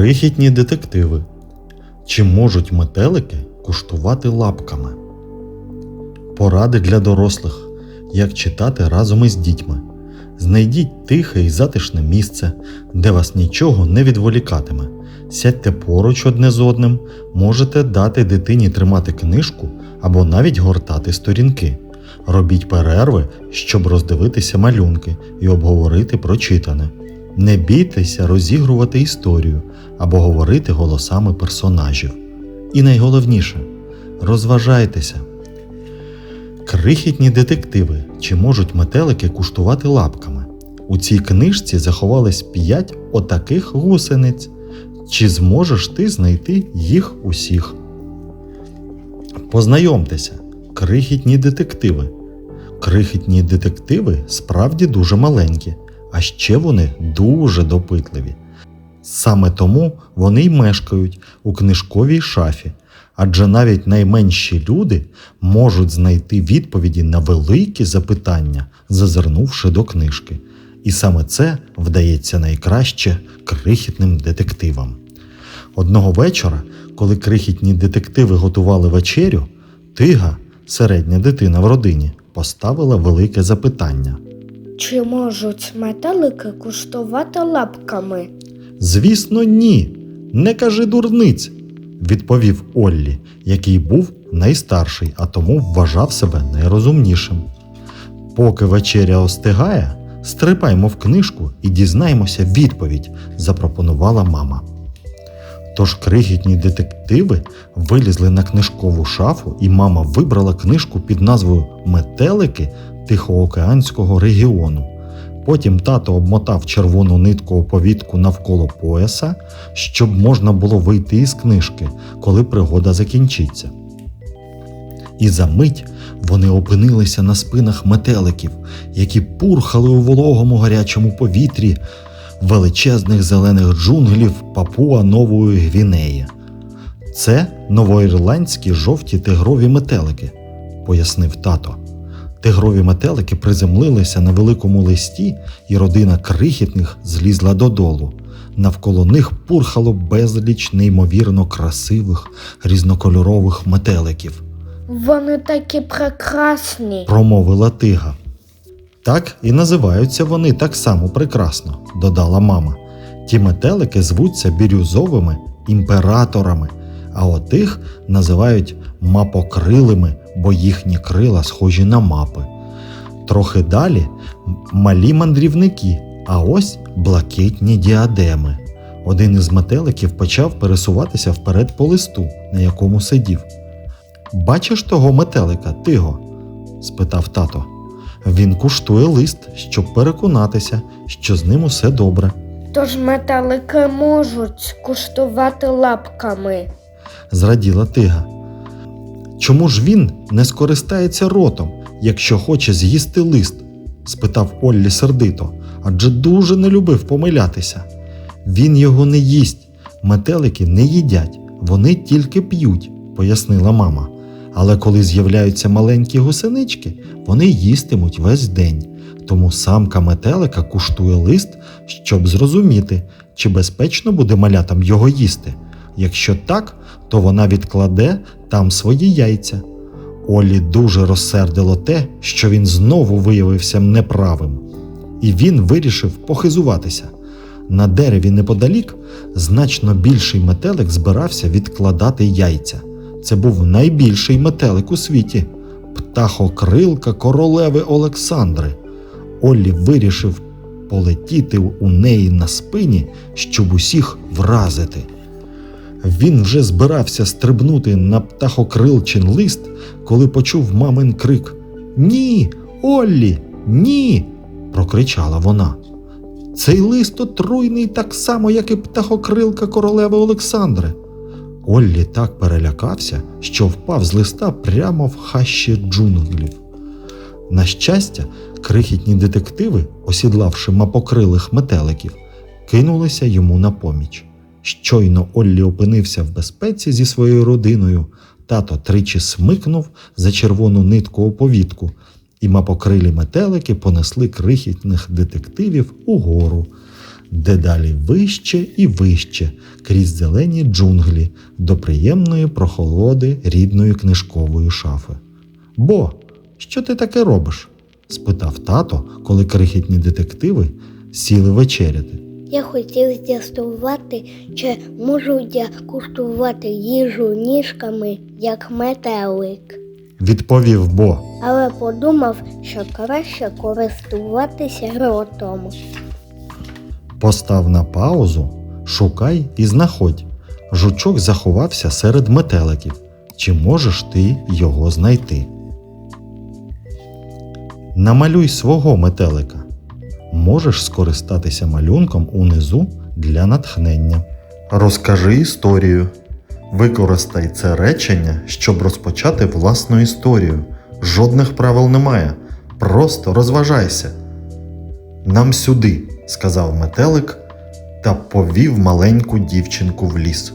Крихітні детективи. Чи можуть метелики куштувати лапками? Поради для дорослих. Як читати разом із дітьми. Знайдіть тихе і затишне місце, де вас нічого не відволікатиме. Сядьте поруч одне з одним, можете дати дитині тримати книжку або навіть гортати сторінки. Робіть перерви, щоб роздивитися малюнки і обговорити прочитане. Не бійтеся розігрувати історію або говорити голосами персонажів. І найголовніше розважайтеся. Крихітні детективи, чи можуть метелики куштувати лапками. У цій книжці заховались п'ять отаких гусениць. Чи зможеш ти знайти їх усіх? Познайомтеся, крихітні детективи. Крихітні детективи справді дуже маленькі, а ще вони дуже допитливі. Саме тому вони й мешкають у книжковій шафі, адже навіть найменші люди можуть знайти відповіді на великі запитання, зазирнувши до книжки. І саме це вдається найкраще крихітним детективам. Одного вечора, коли крихітні детективи готували вечерю, Тига, середня дитина в родині, поставила велике запитання. Чи можуть метелики куштувати лапками? Звісно, ні. Не кажи дурниць, відповів Оллі, який був найстарший, а тому вважав себе найрозумнішим. Поки вечеря остигає, стрипаймо в книжку і дізнаємося відповідь, запропонувала мама. Тож крихітні детективи вилізли на книжкову шафу, і мама вибрала книжку під назвою Метелики Тихоокеанського регіону. Потім тато обмотав червону нитку оповідку навколо пояса, щоб можна було вийти із книжки, коли пригода закінчиться. І за мить вони опинилися на спинах метеликів, які пурхали у вологому гарячому повітрі величезних зелених джунглів Папуа Нової Гвінеї. Це новоірландські жовті тигрові метелики, пояснив тато. Тигрові метелики приземлилися на великому листі, і родина крихітних злізла додолу. Навколо них пурхало безліч неймовірно красивих різнокольорових метеликів, Вони такі прекрасні. промовила тига. Так і називаються вони так само прекрасно, додала мама. Ті метелики звуться бірюзовими імператорами, а отих називають мапокрилими, бо їхні крила схожі на мапи. Трохи далі малі мандрівники, а ось блакитні діадеми. Один із метеликів почав пересуватися вперед по листу, на якому сидів. Бачиш того метелика, тиго? спитав тато. Він куштує лист, щоб переконатися, що з ним усе добре. Тож метелики можуть куштувати лапками. Зраділа тига. Чому ж він не скористається ротом, якщо хоче з'їсти лист? спитав Оллі сердито, адже дуже не любив помилятися. Він його не їсть, метелики не їдять, вони тільки п'ють, пояснила мама. Але коли з'являються маленькі гусенички, вони їстимуть весь день. Тому самка метелика куштує лист, щоб зрозуміти, чи безпечно буде малятам його їсти. Якщо так, то вона відкладе там свої яйця. Олі дуже розсердило те, що він знову виявився неправим, і він вирішив похизуватися. На дереві неподалік значно більший метелик збирався відкладати яйця. Це був найбільший метелик у світі птахокрилка королеви Олександри. Оллі вирішив полетіти у неї на спині, щоб усіх вразити. Він вже збирався стрибнути на птахокрилчин лист, коли почув мамин крик Ні, Оллі, ні. прокричала вона. Цей лист отруйний так само, як і птахокрилка королеви Олександри. Оллі так перелякався, що впав з листа прямо в хащі джунглів. На щастя, крихітні детективи, осідлавши мапокрилих метеликів, кинулися йому на поміч. Щойно Оллі опинився в безпеці зі своєю родиною, тато тричі смикнув за червону нитку оповідку, і мапокрилі метелики понесли крихітних детективів угору. Дедалі вище і вище крізь зелені джунглі до приємної прохолоди рідної книжкової шафи. Бо, що ти таке робиш? спитав тато, коли крихітні детективи сіли вечеряти. Я хотів з'ясувати, чи можу я куштувати їжу ніжками, як метелик. Відповів Бо. Але подумав, що краще користуватися ротом. Постав на паузу, шукай і знаходь. Жучок заховався серед метеликів. Чи можеш ти його знайти? Намалюй свого метелика. Можеш скористатися малюнком унизу для натхнення. Розкажи історію. Використай це речення, щоб розпочати власну історію. Жодних правил немає. Просто розважайся. Нам сюди, сказав метелик та повів маленьку дівчинку в ліс.